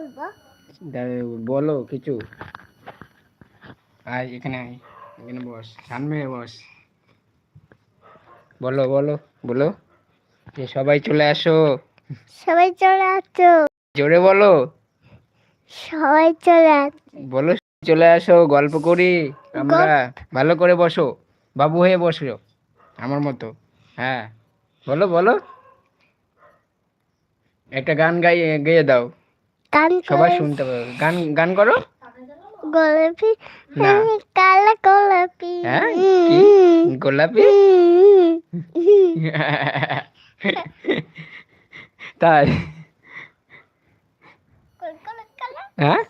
বলব? বলো কিছু। আয় এখানে আয় এখানে বস সামনে বস। বলো বলো বলো। যে সবাই চলে আসো। সবাই চলে আসো। জোরে বলো। সবাই চলে আস বলো চলে আসো গল্প করি আমরা। ভালো করে বসো। বাবু হয়ে বসো আমার মতো। হ্যাঁ বলো বলো। একটা গান গাই গেয়ে দাও। কান সবাই শুনতে পাবে। গান গান করো? গোলাপি কালা গোলাপি। হ্যাঁ গোলাপি? তাই? হ্যাঁ?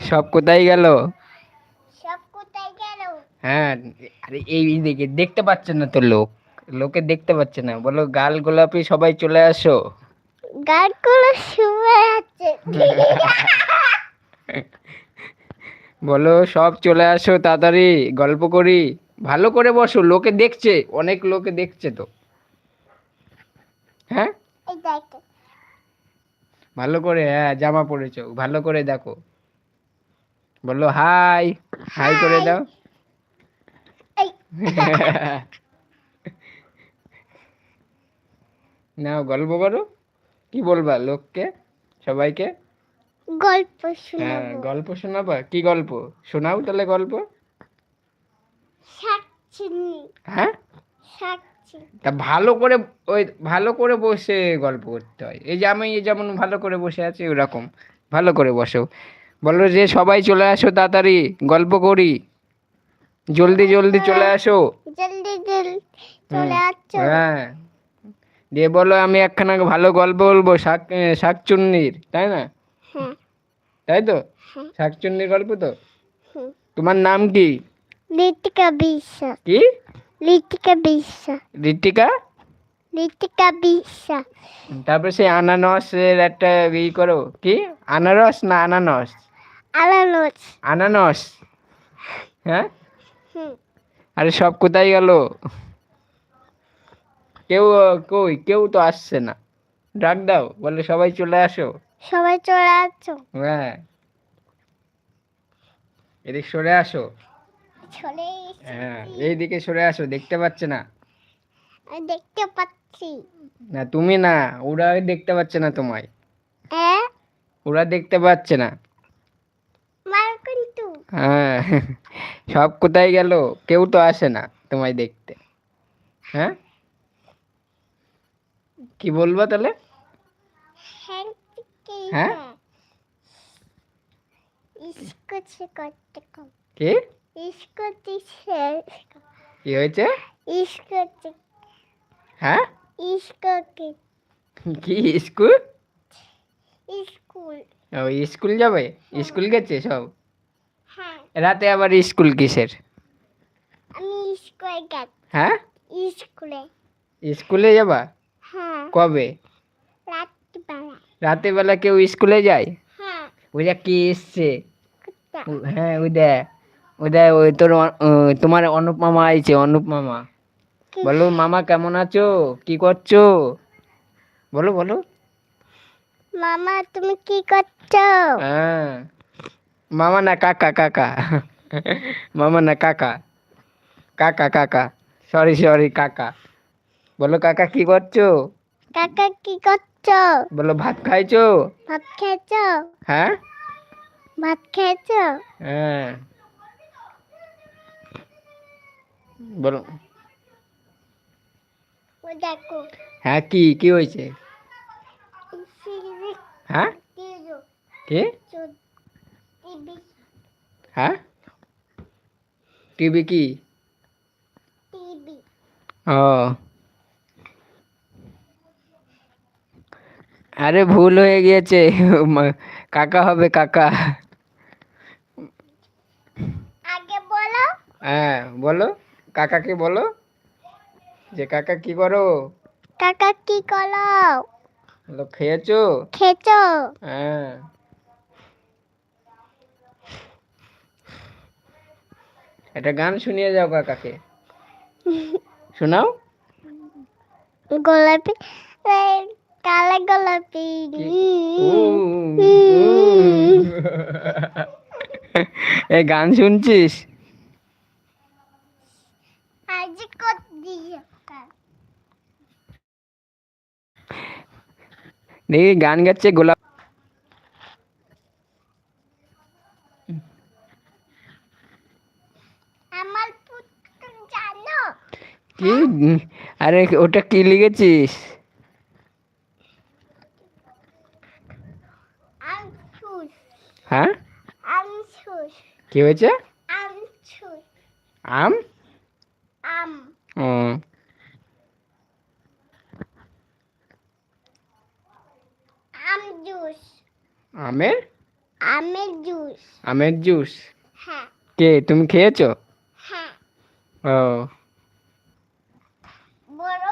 সব কোথায় গেল? সব কোথায় গেল? হ্যাঁ আরে এই দিকে দেখতে পাচ্ছে না তো লোক। লোকে দেখতে পাচ্ছে না। বলো গাল গোলাপি সবাই চলে আসো। গানগুলো শুয়ে আছে বলো সব চলে আসো তাড়াতাড়ি গল্প করি। ভালো করে বসো লোকে দেখছে অনেক লোকে দেখছে তো। হ্যাঁ? এই দেখো। ভালো করে হ্যাঁ জামা পরেছো ভালো করে দেখো। বলো হাই হাই করে দাও। নাও গল্প করো। কি বলবা লোককে? সবাইকে? গল্প হ্যাঁ শোনাবো। গল্প শোনাবা? কি গল্প? শোনাও তাহলে গল্প। হ্যাঁ? তা ভালো করে ওই ভালো করে বসে গল্প করতে হয়। এই যে আমি এই যেমন ভালো করে বসে আছি ওরকম। ভালো করে বসো। বলো যে সবাই চলে আসো তাড়াতাড়ি গল্প করি। জলদি জলদি চলে আসো। জলদি জলদি চলে আসছো হ্যাঁ। দিয়ে বলো আমি একখানা ভালো গল্প বলব শাক শাকচুন্নির তাই না? তাই তো। শাকচুন্নির গল্প তো? তোমার নাম কি? লিটিকা বিশ্বাস কি? লিটিকা বিশ্বাস ঋতিকা লিটিকা বিশ্বাস তারপরে সেই আনারসের একটা ই করো কি? আনারস না আনানস? আলানোচ আনানস। হ্যাঁ? আরে সব কোথায় গেল? কেউ কই? কেউ তো আসছে না। ডাক দাও বলে সবাই চলে আসো। সবাই চলে আসছো হ্যাঁ। এদিক সরে আসো। হ্যাঁ এইদিকে সরে আসো দেখতে পাচ্ছে না। দেখতে পাচ্ছি। না তুমি না ওরা দেখতে পাচ্ছে না তোমায়। হ্যাঁ? ওরা দেখতে পাচ্ছে না। হ্যাঁ সব কোথায় গেল? কেউ তো আসে না তোমায় দেখতে। হ্যাঁ? কি বলব তাহলে? হ্যাঁ? কি? হ্যাঁ? হয়েছে? হ্যাঁ? কি স্কুল? স্কুল ও স্কুল যাবে? স্কুল গেছে সব? হ্যাঁ রাতে আবার স্কুল কিসের? আমি স্কুলে হ্যাঁ? স্কুলে। স্কুলে যাবা? কবে? রাত্রিবেলা। রাতে বেলা কেউ স্কুলে যায়? হ্যাঁ। ওই দেখ কি এসছে। হ্যাঁ ওই দেখ। ওই দেখ ওই তোর তোমার অনুপ মামা আইছে অনুপ মামা। বলো মামা কেমন আছো? কি করছ? বলো বলো। মামা তুমি কি করছ? হ্যাঁ। মামা না কাকা কাকা। মামা না কাকা। কাকা কাকা। সরি সরি কাকা। বলো কাকা কি করছ? কাকা কি করছ? বলো ভাত খাইছো? ভাত খেয়েছো? হ্যাঁ? ভাত খেয়েছো? হ্যাঁ। বলো। দেখো। হ্যাঁ কি কি হয়েছে? হ্যাঁ? কি? হ্যাঁ? টিভি কি? টিভি। ও। আরে ভুল হয়ে গিয়েছে। কাকা হবে কাকা। আগে বলো। হ্যাঁ বলো। কাকাকে বলো। যে কাকা কি করো? কাকা কি করো? বলো খেয়েছো? খেয়েছো? হ্যাঁ। একটা গান শুনিয়ে যাও কাকাকে। শোনাও। গোলাপি কালা গোলাপি এই গান শুনছিস দেখি গান গাচ্ছে গোলাপ কি আরে ওটা কি লিখেছিস হ্যাঁ? কি হয়েছে? আম আম? ও। আম জুস। আমের? আমের জুস। আমের জুস। হ্যাঁ। কে তুমি খেয়েছো? হ্যাঁ। ও। বলো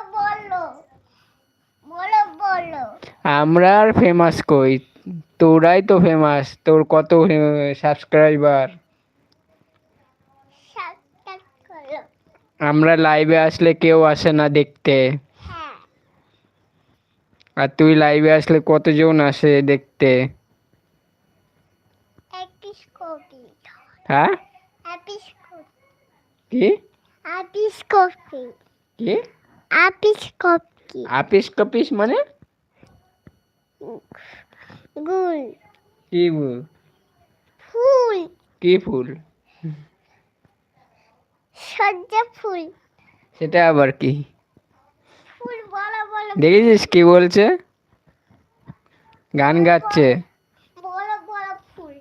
বড় বলো আমরা আর ফেমাস কই? তোরাই তো ফেমাস তোর কত সাবস্ক্রাইবার সাতটা করো আমরা লাইভে আসলে কেউ আসে না দেখতে। হ্যাঁ। আর তুই লাইভে আসলে কতজন আসে দেখতে? এপিস কপি হ্যাঁ? এপিস কপি কি? আপিস কপি কি? আপিস কপি আপিস কপিস মানে গুল। কি বু- ফুল। কি ফুল? সজ্জা ফুল। সেটা আবার কি? ফুল বড় বড় দেখেছিস কি বলছে? গান গাচ্ছে। বড় বড় ফুল।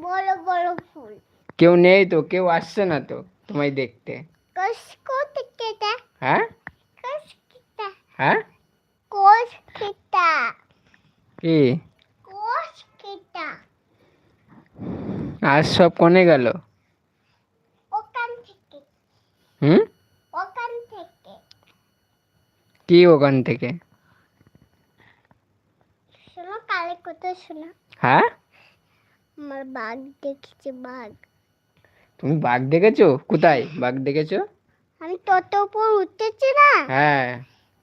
বড় বড় ফুল। কেউ নেই তো কেউ আসছে না তো তোমায় দেখতে। হ্যাঁ? হ্যাঁ? কি? আজ সব কোনে গেল? হুম? কি ওখান থেকে? শোনো কালে কথা শোনো। হ্যাঁ? আমার বাঘ দেখেছে বাঘ। তুমি বাঘ দেখেছ? কোথায়? বাঘ দেখেছ? আমি তত উপর উঠতেছি না? হ্যাঁ।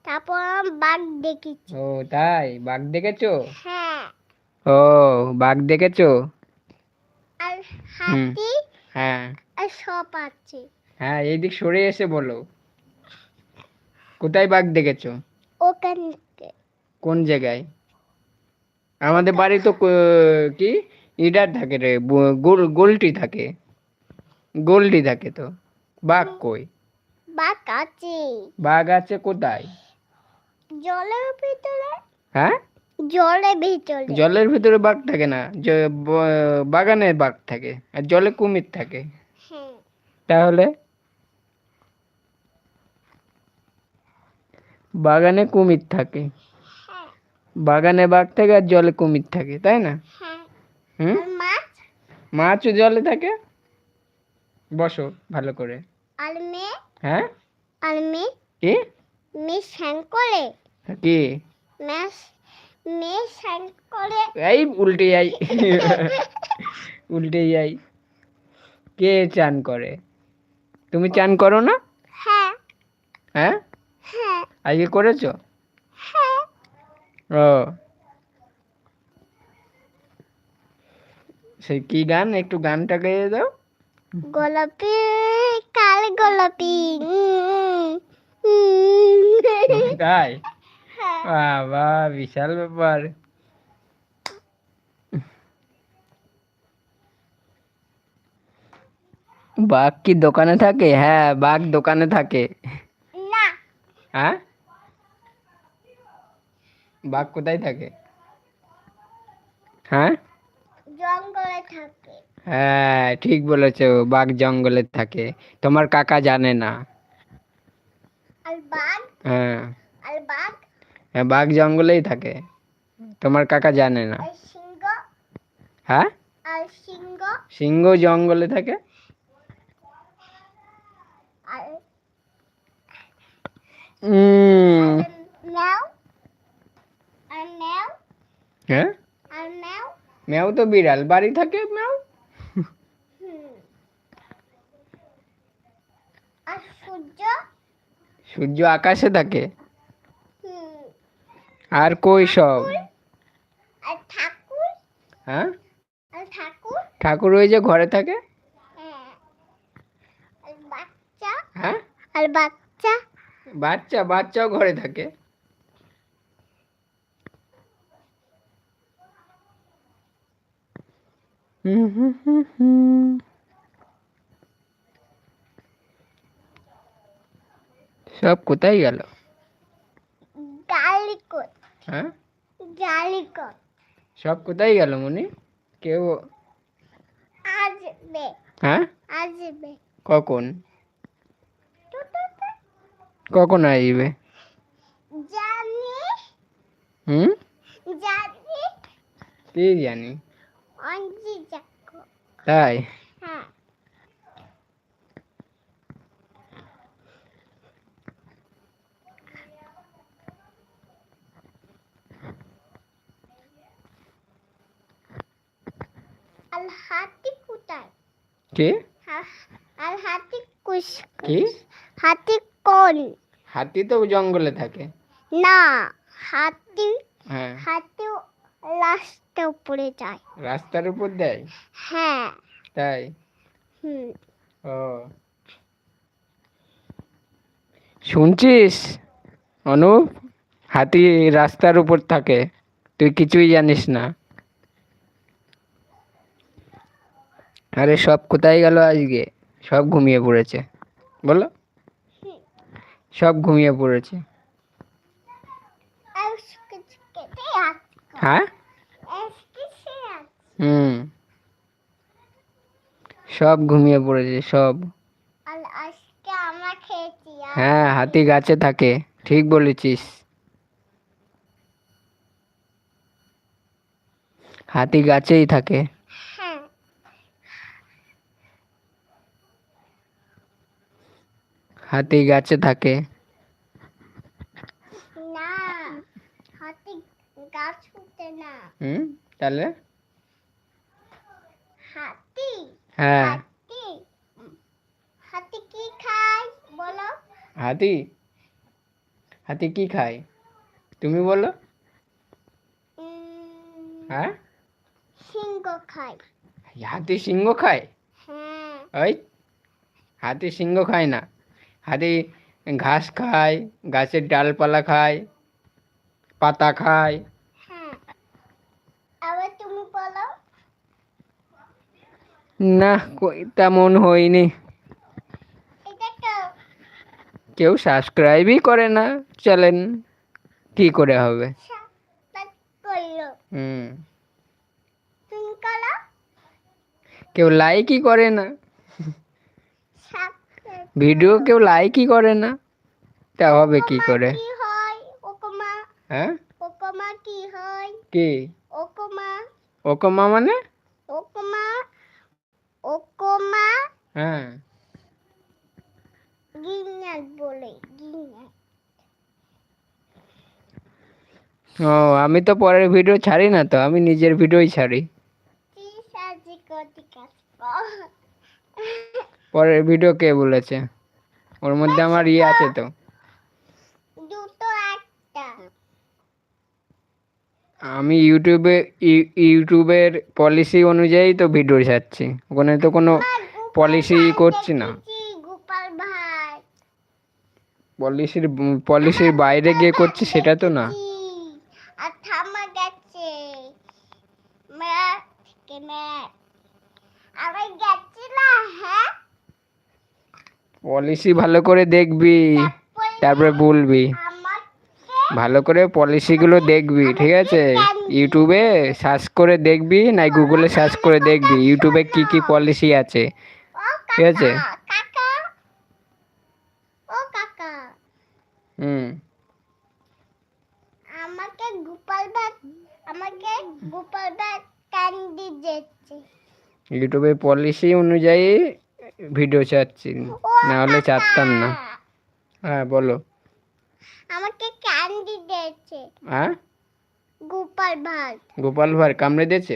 তারপর বাঘ দেখেছি। ও তাই? বাঘ দেখেছ? হ্যাঁ। ও বাঘ দেখেছ? আর হাতি হ্যাঁ। আর সব আছে। হ্যাঁ এইদিক সরে এসে বলো। কোথায় বাঘ দেখেছ? ওখান কোন জায়গায়? আমাদের বাড়ি তো কি ইডার থাকে রে গোল গোলটি থাকে। গোলটি থাকে তো। বাঘ কই? বাঘ আছে। বাঘ আছে কোথায়? জলের ভিতরে? হ্যাঁ? জলের ভিতরে। জলের ভিতরে বাঘ থাকে না বাগানে বাঘ থাকে আর জলে কুমির থাকে। হ্যাঁ। তাহলে? বাগানে কুমির থাকে। হ্যাঁ। বাগানে বাঘ থাকে আর জলে কুমির থাকে তাই না? হ্যাঁ। হুম? মাছ? মাছও জলে থাকে? বসো ভালো করে। আর মেয়ে? হ্যাঁ? আর মেয়ে? কি? স্নান করে? কি? মেয়ে মেয়ে স্নান করে? এই উল্টে যাই উল্টে যাই কে চান করে? তুমি চান করো না? হ্যাঁ। হ্যাঁ? হ্যাঁ। আজকে করেছ? হ্যাঁ। ও। সেই কি গান? একটু গানটা গেয়ে দাও। গোলাপি কাল গোলাপি। তাই হ্যাঁ বাবা বিশাল ব্যাপার বাঘ কি দোকানে থাকে হ্যাঁ বাঘ দোকানে থাকে না হ্যাঁ বাঘ কোথায় থাকে হ্যাঁ জঙ্গলে থাকে হ্যাঁ ঠিক বলেছ বাঘ জঙ্গলে থাকে তোমার কাকা জানে না আর বাঘ হ্যাঁ। বাঘ। হ্যাঁ বাঘ জঙ্গলেই থাকে। তোমার কাকা জানে না। হ্যাঁ? সিংহ। জঙ্গলে থাকে? হ্যাঁ? ম্যাও। তো বিড়াল। বাড়ি থাকে ম্যাও? সূর্য সূর্য আকাশে থাকে? আর কই সব? আর ঠাকুর? হ্যাঁ? ঠাকুর? ওই যে ঘরে থাকে? হ্যাঁ। বাচ্চা? হ্যাঁ? আর বাচ্চা? বাচ্চা বাচ্চাও ঘরে থাকে? হুম হুম হুম হুম। সব কোথায় গেল? জালিকট হ্যাঁ? জালিকট সব কোথায় গেল মনি? কেউ? আসবে হ্যাঁ? আসবে কখন। কখন আসবে? জানি। হুম? জানি। কি জানি? তাই? হাতি কোথায় কি? আর হাতি কুস কি? হাতি কোন। হাতি তো জঙ্গলে থাকে। না হাতি হ্যাঁ। হাতি লাস্টে উপরে যায়। রাস্তার উপর দেয়? হ্যাঁ। তাই? হুম। ও। শুনছিস? অনুপ? হাতি রাস্তার উপর থাকে। তুই কিছুই জানিস না। আরে সব কোথায় গেল আজকে? সব ঘুমিয়ে পড়েছে। বলো। সব ঘুমিয়ে পড়েছে। হ্যাঁ? হুম। সব ঘুমিয়ে পড়েছে, সব। হ্যাঁ হাতি গাছে থাকে, ঠিক বলেছিস। হাতি গাছেই থাকে হ্যাঁ হাতি গাছে থাকে। না হাতি গাছ উঠে না। হুম তাহলে? হাতি? হ্যাঁ। হাতি? হাতি কি খায় বলো? হাতি? হাতি কি খায়? তুমি বলো। হ্যাঁ? সিংহ খায়। হাতি সিংহ খায়? হ্যাঁ। ওই হাতি সিংহ খায় না। হাতি ঘাস খায় গাছের ডালপালা খায় পাতা খায়। হ্যাঁ না তেমন হয়নি। কেউ সাবস্ক্রাইবই করে না চ্যানেল কি করে হবে? হুম। কেউ লাইকই করে না। ভিডিও কেউ লাইকই করে না? তা হবে কি করে? হ্যাঁ? ওকমা। কি মানে? ওকমা। ওকমা। হ্যাঁ। গিন্নাত বলে গিন্নাত ও আমি তো পরের ভিডিও ছাড়ি না তো আমি নিজের ভিডিওই ছাড়ি। পরের ভিডিও কে বলেছে? ওর মধ্যে আমার ইয়ে আছে তো। আমি ইউটিউবে ইউ- ইউটিউবের পলিসি অনুযায়ী তো ভিডিও ছাড়ছি। ওখানে তো কোনো পলিসি করছি না। পলিসির পলিসির বাইরে গিয়ে করছি সেটা তো না। গেছে। আমি গেছিলাম হ্যাঁ? পলিসি ভালো করে দেখবি তারপরে বলবি। ভালো করে পলিসিগুলো দেখবি ঠিক আছে? ইউটিউবে সার্চ করে দেখবি না গুগলে সার্চ করে দেখবি ইউটিউবে কি কি পলিসি আছে ঠিক আছে? হুম। আমাকে গোপাল ভাত আমাকে গোপাল ভাত ক্যান্ডি দিচ্ছে ইউটিউবে পলিসি অনুযায়ী ভিডিও ছাড়ছি ও না হলে ছাড়তাম না। হ্যাঁ বলো। আমাকে ক্যান্ডি দিয়েছে। হ্যাঁ? গোপাল ভাত গোপাল ভার কামড়ে দিয়েছে?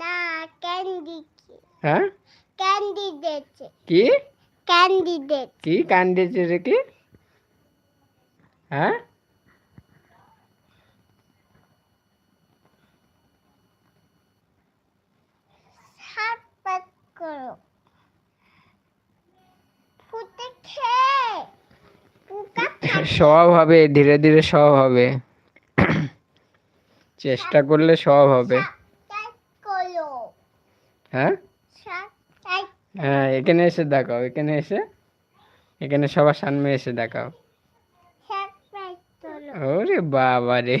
না ক্যান্ডি হ্যাঁ? ক্যান্ডি দিয়েছে। কি? ক্যান্ডি দিয়েছে। কি কান দিয়েছে কি হ্যাঁ? সব হবে ধীরে ধীরে সব হবে। চেষ্টা করলে সব হবে। হ্যাঁ? হ্যাঁ এখানে এসে দেখাও এখানে এসে এখানে সবার সামনে এসে দেখাও। ওরে বাবা রে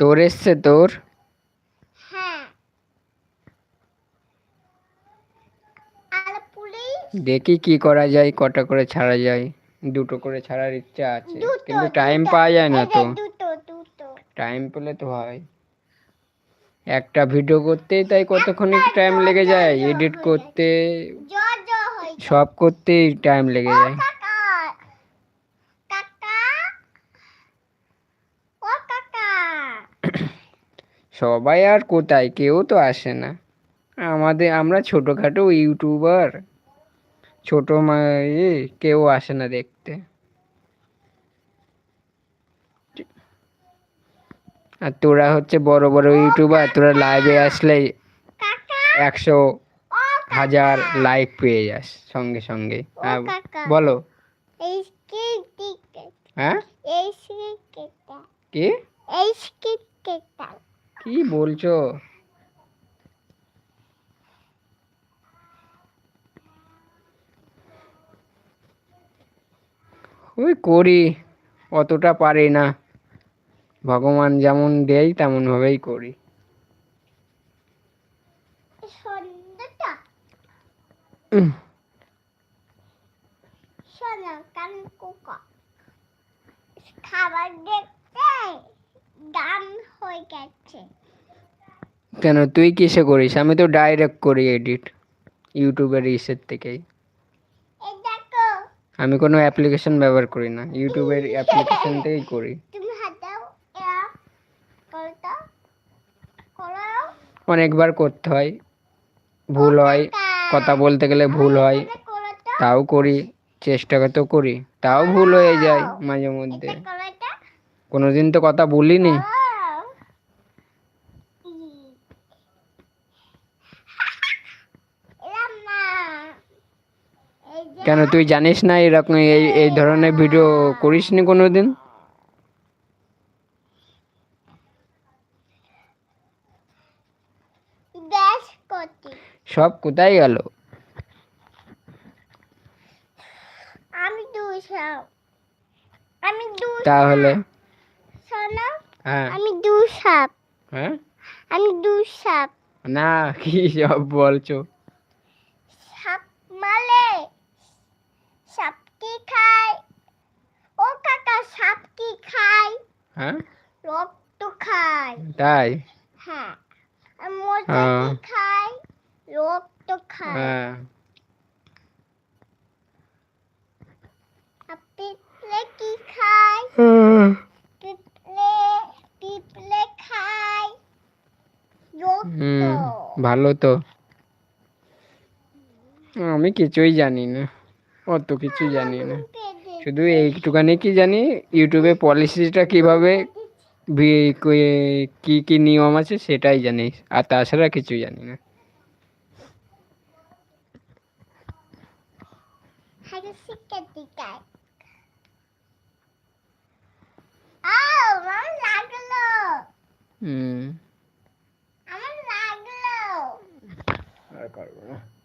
তোর এসছে তোর? হ্যাঁ। দেখি কি করা যায় কটা করে ছাড়া যায় দুটো করে ছাড়ার ইচ্ছা আছে কিন্তু টাইম পাওয়া যায় না তো। টাইম পেলে তো হয়। একটা ভিডিও করতেই তাই কতক্ষণ টাইম লেগে যায় এডিট করতে সব করতেই টাইম লেগে যায় কাকা কাকা ও কাকা সবাই আর কোথায়? কেউ তো আসে না। আমাদের আমরা ছোটোখাটো ইউটিউবার। ছোট মা এ, কেউ আসে না দেখতে। আর তোরা হচ্ছে বড় বড় ইউটিউবার তোরা লাইভে আসলে একশো হাজার লাইক পেয়ে যাস সঙ্গে সঙ্গে। বলো। হ্যাঁ? কি? কি বলছো? ওই করি অতটা পারি না। ভগবান যেমন দেয় তেমন ভাবেই করি। খাবার দেখতে? গান হয়ে গেছে। কেন? তুই কিসে করিস? আমি তো ডাইরেক্ট করি এডিট ইউটিউবের ইসের থেকেই। আমি কোনো অ্যাপ্লিকেশন ব্যবহার করি না ইউটিউবের অ্যাপ্লিকেশন থেকেই করি। অনেকবার করতে হয় ভুল হয় কথা বলতে গেলে ভুল হয় তাও করি চেষ্টা তো করি তাও ভুল হয়ে যায় মাঝে মধ্যে। কোনোদিন তো কথা বলিনি। না। কেন তুই জানিস না এরকম এই এই ধরনের ভিডিও করিসনি কোনোদিন? ব্যাস করছি সব কোথায় গেল? আমি তাহলে? হ্যাঁ। আমি দু সাপ হ্যাঁ? আমি দু সাপ না কি সব বলছো? সাপ মালে। সাপ কি খায়? ও কাকা সাপ কি খায়? হ্যাঁ? রক্ত খায়। তাই? হ্যাঁ। আর মোজা কি হ্যাঁ। খায়? রক্ত খায়। হ্যাঁ। পিঁপড়ে কি খায়? পিঁপড়ে হুম ভালো তো। আমি কিছুই জানি না অত কিছু জানি না। শুধু এইটুখানি কি জানি ইউটিউবে পলিসিটা কীভাবে কি কি নিয়ম আছে সেটাই জানি আর তাছাড়া কিছু জানি না। হুম। আমার লাগল। আর করব না।